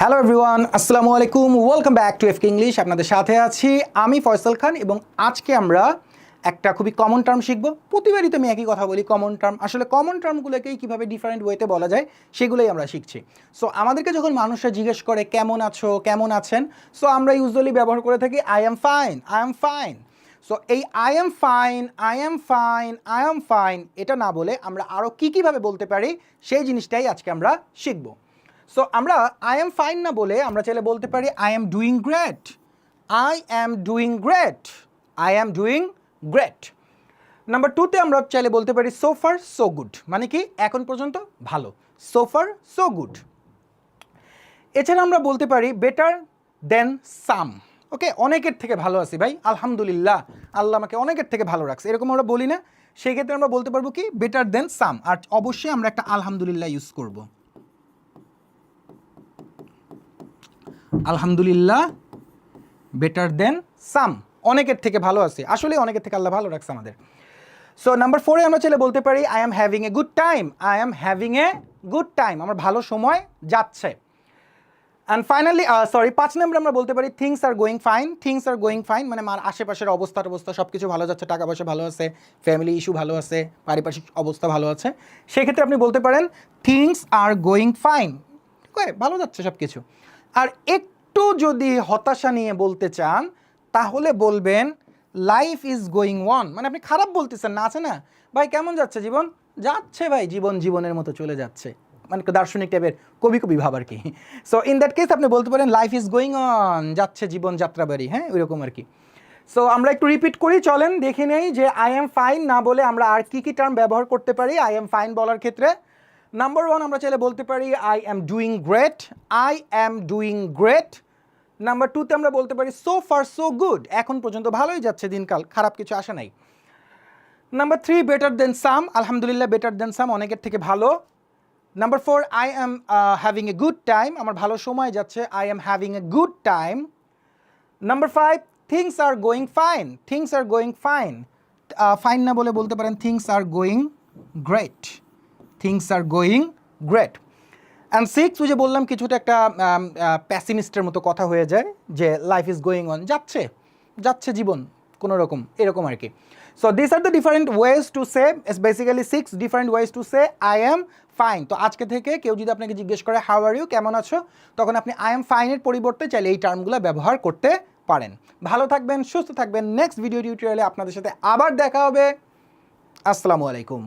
Hello everyone আসসালামু আলাইকুম welcome back to F English আপনাদের সাথে আছি আমি ফয়সাল খান এবং আজকে আমরা একটা খুবই কমন টার্ম শিখব। প্রতিবারই তো আমি একই কথা বলি কমন টার্ম আসলে কমন টার্মগুলোকেই কীভাবে ডিফারেন্ট ওয়েতে বলা যায়, সেগুলোই আমরা শিখছি। সো আমাদেরকে যখন মানুষরা জিজ্ঞেস করে, কেমন আছো? কেমন আছেন? সো আমরা ইউজুয়ালি ব্যবহার করে থাকি I am fine I am fine so এই I am fine I am fine I am fine এটা না বলে আমরা আরও কী কীভাবে বলতে পারি, সেই জিনিসটাই আজকে আমরা শিখব। সো আমরা আই এম ফাইন না বলে আমরা চাইলে বলতে পারি I am doing great I am doing great I am doing great number টুতে আমরা চাইলে বলতে পারি সো ফার সো গুড মানে কি? এখন পর্যন্ত ভালো। সো ফার সো গুড এছাড়া আমরা বলতে পারি বেটার দেন সাম ওকে অনেকের থেকে ভালো আছি ভাই। আলহামদুলিল্লাহ, আল্লাহ আমাকে অনেকের থেকে ভালো রাখছে। এরকম আমরা বলি না। সেই ক্ষেত্রে আমরা বলতে পারব কি? বেটার দেন সাম আর অবশ্যই আমরা একটা আলহামদুলিল্লাহ ইউজ করব। আলহামদুলিল্লাহ বেটার দেন সাম অনেকের থেকে ভালো আছে। আসলে অনেকের থেকে আল্লাহ ভালো রাখছে আমাদের। সো নাম্বার ফোরে আমরা চলে বলতে পারি I am having a good time I am having a good time আমার ভালো সময় যাচ্ছে। অ্যান্ড ফাইনালি সরি পাঁচ নম্বর আমরা বলতে পারি things are going fine things are going fine মানে আমার আশেপাশের অবস্থা অবস্থা সব কিছু ভালো যাচ্ছে, টাকা পয়সা ভালো আছে ফ্যামিলি ইস্যু ভালো আছে, পারিপার্শ্বিক অবস্থা ভালো আছে। সেক্ষেত্রে আপনি বলতে পারেন থিংস আর গোয়িং ফাইন ভালো যাচ্ছে সব কিছু আর একটু যদি হতাশা নিয়ে বলতে চান, তাহলে বলবেন লাইফ ইজ গোয়িং ওয়ান মানে আপনি খারাপ বলতেছেন না, আছে না? ভাই, কেমন যাচ্ছে জীবন? যাচ্ছে ভাই, জীবন জীবনের মতো চলে যাচ্ছে। মানে দার্শনিক টাইপের কবি কবি ভাব আর কি সো ইন দ্যাট কেস আপনি বলতে পারেন লাইফ ইজ গোয়িং অন যাচ্ছে জীবন যাত্রাবাড়ি হ্যাঁ? ওইরকম আর কি সো আমরা একটু রিপিট করি, চলেন, দেখে নেই যে আই এম ফাইন না বলে আমরা আর কি কি টার্ম ব্যবহার করতে পারি আই এম ফাইন বলার ক্ষেত্রে। নাম্বার ওয়ান আমরা চাইলে বলতে পারি I am doing great I am doing great number টুতে আমরা বলতে পারি সো ফার সো গুড এখন পর্যন্ত ভালোই যাচ্ছে, দিনকাল, খারাপ কিছু আসে নাই। Number three better than some আলহামদুলিল্লাহ বেটার দেন সাম অনেকের থেকে ভালো। Number four I am having a good time আমার ভালো সময় যাচ্ছে I am having a good time number five things are going fine things are going fine fine না বলে বলতে পারেন things are going great things are going great and six ওই যে বললাম, কিছুটা একটা প্যাসিমিস্টের মতো কথা হয়ে যায় যে লাইফ ইজ গোয়িং অন যাচ্ছে যাচ্ছে জীবন, কোনো রকম, এরকম আর কি। So this are the different ways to say is basically six different ways to say I am fine তো আজকে থেকে কেউ যদি আপনাকে জিজ্ঞেস করে হাউ আর ইউ কেমন আছো? তখন আপনি আই এম ফাইনের পরিবর্তে চাইলে এই টার্মগুলো ব্যবহার করতে পারেন। ভালো থাকবেন, সুস্থ থাকবেন। নেক্সট ভিডিও টিউটোরিয়ালে আপনাদের সাথে আবার দেখা হবে। আসসালামু আলাইকুম।